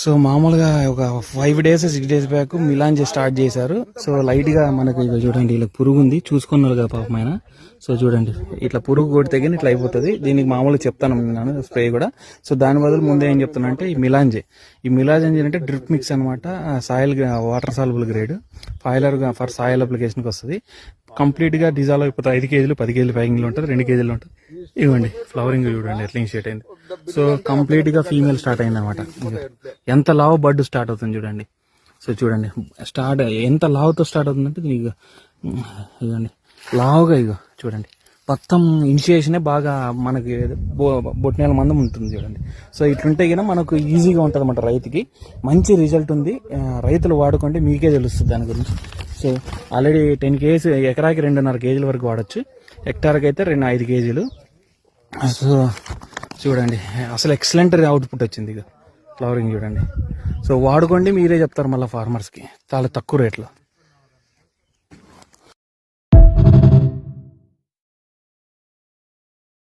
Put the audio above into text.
So మామూలుగా ఒక five days six days back melon start చేశారు. సో లైట్గా మనకు మనకి ఇక చూడండి ఇలా పురుగు ఉంది చూసుకున్నారు కదా పాపం ఆయన. సో చూడండి ఇట్లా పురుగు కొడితే కానీ ఇట్లా అయిపోతుంది. దీనికి మామూలుగా చెప్తాను నేను స్ప్రే కూడా. సో దాని బదులు ముందే ఏం చెప్తాను అంటే ఈ మిలాంజే ఈ మిలాంజే అంటే డ్రిప్ మిక్స్ అనమాట soil water soluble grade foliar for soil అప్లికేషన్కి వస్తుంది. కంప్లీట్గా డిజాల్వ్ అయిపోతుంది ఐదు కేజీలు పది కేజీలు ప్యాకింగ్లో ఉంటుంది రెండు కేజీలు ఉంటుంది. ఇవ్వండి ఫ్లవరింగ్ చూడండి ఎట్లా షేట్ అయింది. సో కంప్లీట్గా ఫీమేల్ స్టార్ట్ అయింది అనమాట ఎంత లావ్ బర్డ్ స్టార్ట్ అవుతుంది చూడండి. సో చూడండి. స్టార్ట్ ఎంత లావుతో స్టార్ట్ అవుతుందంటే ఇక ఇవ్వండి లావుగా ఇక చూడండి. మొత్తం ఇనిషియేషనే బాగా మనకి బొ- బొట్టినేల మందం ఉంటుంది చూడండి. సో ఇట్లుంటే కనుక మనకు ఈజీగా ఉంటుంది అన్నమాట రైతుకి. మంచి రిజల్ట్ ఉంది. రైతులు వాడుకుంటే మీకే తెలుస్తుంది దాని గురించి. సో ఆల్రెడీ టెన్ కేజీ ఎకరాకి రెండున్నర కేజీల వరకు వాడచ్చు. హెక్టార్కి అయితే రెండు ఐదు కేజీలు. సో చూడండి అసలు ఎక్సలెంట్ అవుట్పుట్ వచ్చింది ఇక. ఫ్లవరింగ్ చూడండి. సో వాడుకోండి మీరే చెప్తారు మళ్ళీ ఫార్మర్స్కి చాలా తక్కువ రేట్లో